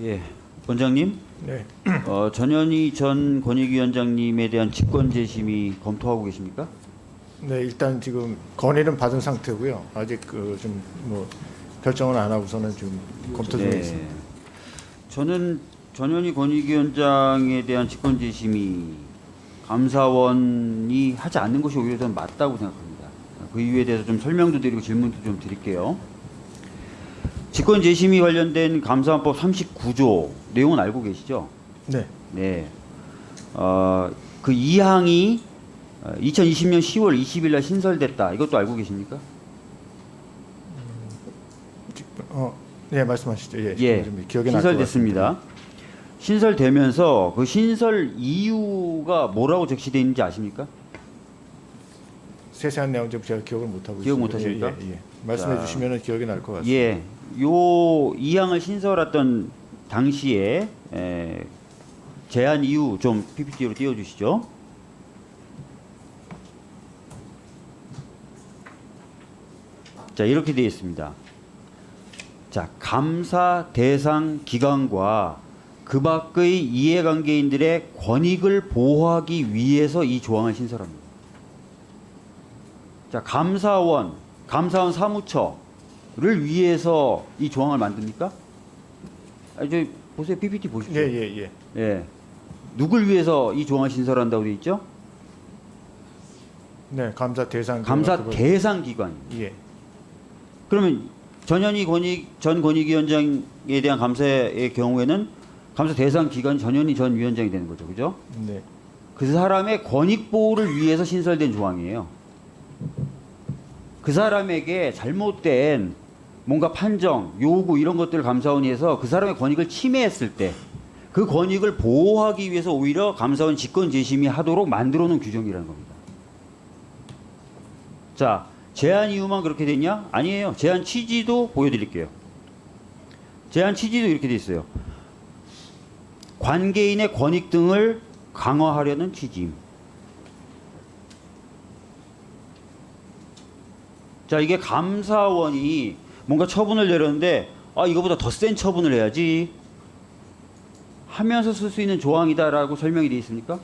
예, 원장님, 네. 어, 전현희 전 권익위원장님에 대한 직권 재심이 검토하고 계십니까? 네, 일단 지금 건의는 받은 상태고요. 아직 그 좀뭐 결정은 안 하고서는 지금 검토 중에 있습니다. 네. 저는 전현희 권익위원장에 대한 직권 재심이 감사원이 하지 않는 것이 오히려 더 맞다고 생각합니다. 그 이유에 대해서 좀 설명도 드리고 질문도 좀 드릴게요. 직권 재심이 관련된 감사원법 39조 내용은 알고 계시죠? 네. 네. 어, 그 2항이 2020년 10월 20일 날 신설됐다. 이것도 알고 계십니까? 지- 어, 네, 말씀하시죠. 예. 예. 날것 신설됐습니다. 신설되면서 그 신설 이유가 뭐라고 적시되어 있는지 아십니까? 세세한 내용 좀 제가 기억을 못 하고 기억 있습니다. 못 하십니까? 예, 예, 예. 말씀해 자. 주시면 기억이 날 것 같습니다. 예. 요 2항을 신설했던 당시에 에, 제한 이유 좀 PPT로 띄워 주시죠. 자, 이렇게 되어 있습니다. 자, 감사 대상 기관과 그 밖의 이해관계인들의 권익을 보호하기 위해서 이 조항을 신설합니다. 자, 감사원, 감사원 사무처를 위해서 이 조항을 만듭니까? 아, 저 보세요. PPT 보십시오. 예, 예, 예. 예. 누굴 위해서 이 조항을 신설한다고 되어 있죠? 네, 감사 대상 감사 그거- 대상 기관. 예. 그러면 전현희 권익 전 권익위원장에 대한 감사의 경우에는 감사 대상 기관 전현희 전 위원장이 되는 거죠, 그죠? 네. 그 사람의 권익 보호를 위해서 신설된 조항이에요. 그 사람에게 잘못된 뭔가 판정, 요구 이런 것들을 감사원이 해서 그 사람의 권익을 침해했을 때 그 권익을 보호하기 위해서 오히려 감사원 직권 재심이 하도록 만들어 놓은 규정이라는 겁니다. 자, 제한 이유만 그렇게 됐냐? 아니에요. 제한 취지도 보여드릴게요. 제한 취지도 이렇게 돼 있어요. 관계인의 권익 등을 강화하려는 취지임. 자, 이게 감사원이 뭔가 처분을 내렸는데 아, 이거보다 더 센 처분을 해야지 하면서 쓸 수 있는 조항이다라고 설명이 되어 있습니까?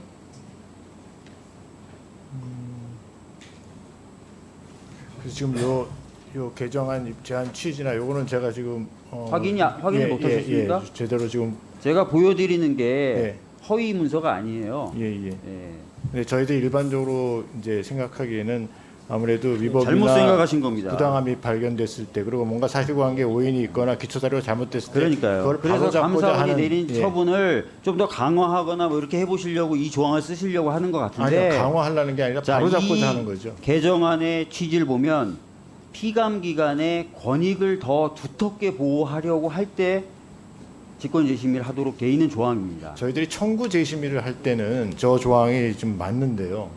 그래서 지금 요, 요 개정안 제한 취지나 요거는 제가 지금 어, 확인이- 확인을 못 하셨습니까? 예, 제대로 지금 제가 보여드리는 게 예. 허위 문서가 아니에요. 예, 예. 예. 네, 저희들 일반적으로 이제 생각하기에는 아무래도 위법이나 잘못 생각하신 겁니다. 부당함이 발견됐을 때 그리고 뭔가 사실관계 오인이 있거나 기초 자료가 잘못됐을 때 그러니까요. 그걸 그래서 바로잡고자 감사원이 하는 내린 예. 처분을 좀 더 강화하거나 뭐 이렇게 해보시려고 이 조항을 쓰시려고 하는 것 같은데 아니요 강화하려는 게 아니라 자, 바로잡고자 이 하는 거죠. 개정안의 취지를 보면 피감 기관의 권익을 더 두텁게 보호하려고 할 때 직권 재심을 하도록 돼 있는 조항입니다. 저희들이 청구 재심의를 할 때는 저 조항이 좀 맞는데요.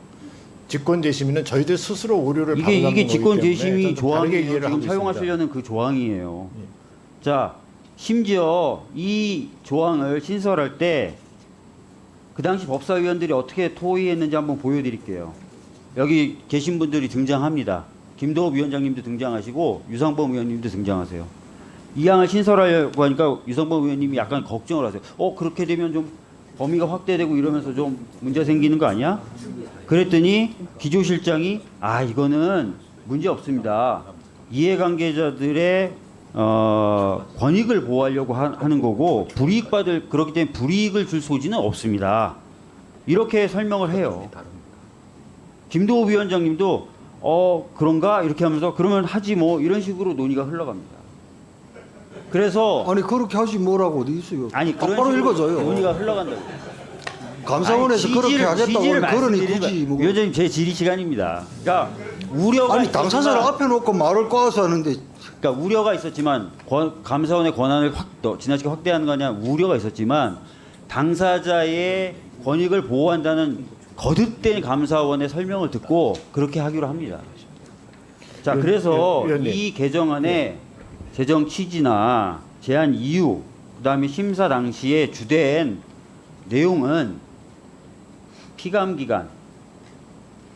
직권 재심의는 저희들 스스로 오류를 이게 바로잡는 이게 거기 직권 때문에 재심이 좀 다르게 조항이에요. 이해를 지금 하고 있습니다. 사용하시려는 그 조항이에요. 예. 자, 심지어 이 조항을 신설할 때 그 당시 법사위원들이 어떻게 토의했는지 한번 보여드릴게요. 여기 계신 분들이 등장합니다. 김도읍 위원장님도 등장하시고 유상범 의원님도 등장하세요. 이 항을 신설하려고 하니까 유상범 의원님이 약간 걱정을 하세요. 어 그렇게 되면 좀 범위가 확대되고 이러면서 좀 문제 생기는 거 아니야? 그랬더니 기조실장이 아 이거는 문제 없습니다. 이해관계자들의 어, 권익을 보호하려고 하, 는 거고 불이익 받을 그렇기 때문에 불이익을 줄 소지는 없습니다. 이렇게 설명을 해요. 김도호 위원장님도 어 그런가 이렇게 하면서 그러면 하지 뭐 이런 식으로 논의가 흘러갑니다. 그래서 아니 그렇게 하지 뭐라고 어디 있어요? 아니 그런 똑바로 식으로 읽어줘요. 논의가 흘러간다고. 감사원에서 아니, 그렇게 지지를- 하겠다고 지지를 그러니 말씀드리지 굳이 마- 뭐 위원장님 제 질의 시간입니다. 그러니까 우려가 아니 당사자를 있었지만- 앞에 놓고 말을 꼬아서 하는데 그러니까 우려가 있었지만 권- 감사원의 권한을 확 더 지나치게 확대하는 거냐 우려가 있었지만 당사자의 권익을 보호한다는 거듭된 감사원의 설명을 듣고 그렇게 하기로 합니다. 자 그래서 위원님. 이 개정안의 재정 취지나 제한 이유 그 다음에 심사 당시에 주된 내용은 피감 기관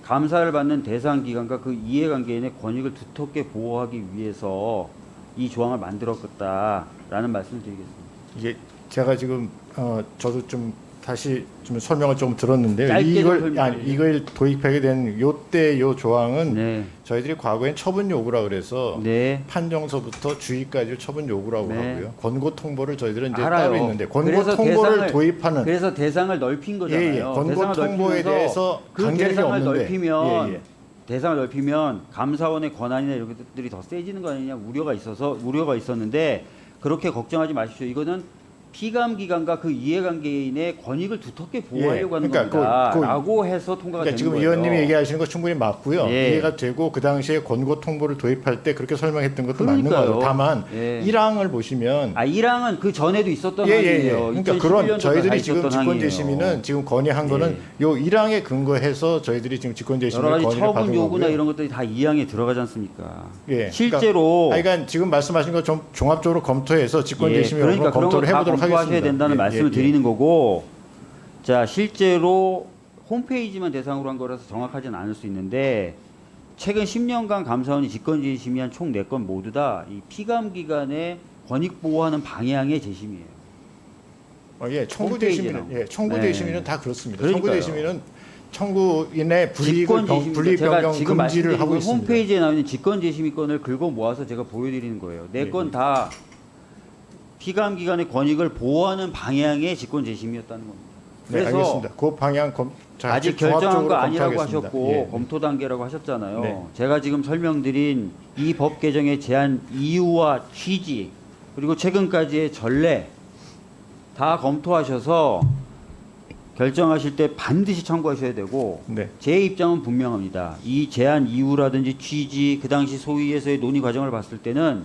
감사를 받는 대상 기관과 그 이해관계인의 권익을 두텁게 보호하기 위해서 이 조항을 만들었다라는 말씀을 드리겠습니다. 이게 제가 지금 어 저도 좀 다시 좀 설명을 좀 들었는데요. 짧게 좀 이걸 설명해 아니 이걸 도입하게 된 요때 요 조항은 네. 저희들이 과거엔 처분 요구라 그래서 네. 판정서부터 주의까지 처분 요구라고 네. 하고요. 권고 통보를 저희들은 이제 알아요. 따로 있는데 권고 그래서 통보를 대상을- 도입하는 그래서 대상을 넓힌 거잖아요. 예, 예. 권고 대상을 통보에 넓히면서 대해서 그 대상을 없는데. 넓히면 예, 예. 대상을 넓히면 감사원의 권한이나 이런 것들이 더 세지는 거 아니냐 우려가 있어서 우려가 있었는데 그렇게 걱정하지 마십시오. 이거는 피감 기관과 그 이해관계인의 권익을 두텁게 보호하려고 예, 하는 그러니까 겁니다. 그- 그- 라고 해서 통과가 그러니까 되는 지금 거예요. 의원님이 얘기하시는 거 충분히 맞고요. 예. 이해가 되고 그 당시에 권고 통보를 도입할 때 그렇게 설명했던 것도 맞는 그러니까요. 거예요. 다만 예. 1항을 보시면 아, 1항은 그 전에도 있었던 예, 예, 예. 항이에요. 그러니까 2011 그런 다 저희들이 지금 있었던 직권 항이에요. 재심의는 지금 건의한 거는 요 1항에 근거해서 저희들이 지금 직권 여러 가지 건의를 처분 받은 요구나 거고요. 이런 것들이 다 2항에 들어가지 않습니까? 예. 실제로 그러니까, 그러니까 지금 말씀하신 거 좀 종합적으로 검토해서 직권 예, 그러니까 그런 검토를 거 다 해보도록 하겠습니다. 된다는 예, 말씀을 예, 드리는 거고 자 실제로 홈페이지만 대상으로 한 거라서 정확하진 않을 수 있는데 최근 10년간 감사원이 직권지휘 심의한 총 4건 모두 다 이 피감 기관의 권익 보호하는 방향의 재심이에요. 어, 예, 청구 나오고. 예, 청구 네. 재심의는 다 그렇습니다. 그러니까요. 청구 재심의는 청구인의 불이익을 병. 불이익 제가 변경 지금 금지를 말씀드린 하고 그 있습니다. 홈페이지에 나와 있는 직권 재심의 건을 긁어 모아서 제가 보여드리는 거예요. 네 예, 건 다 피감 기관의 권익을 보호하는 방향의 직권 재심이었다는 겁니다. 네, 그래서 알겠습니다. 그 방향 검 자, 아직 종합적으로 결정한 거 아니라고 검토하겠습니다. 하셨고 예. 검토 단계라고 하셨잖아요. 네. 제가 지금 설명드린 이 법 개정의 제한 이유와 취지 그리고 최근까지의 전례 다 검토하셔서 결정하실 때 반드시 참고하셔야 되고 네. 제 입장은 분명합니다. 이 제한 이유라든지 취지 그 당시 소위에서의 논의 과정을 봤을 때는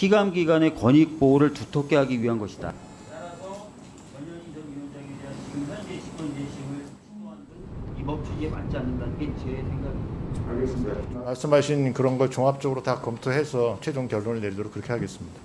피감 기관의 권익 보호를 두텁게 하기 위한 것이다. 따라서 전현희 전 위원장에 대한 지금 현재 직권 재심을 추구하는 이법 취지에 맞지 않는다는 게 제 생각입니다. 말씀하신 그런 걸 종합적으로 다 검토해서 최종 결론을 내리도록 그렇게 하겠습니다.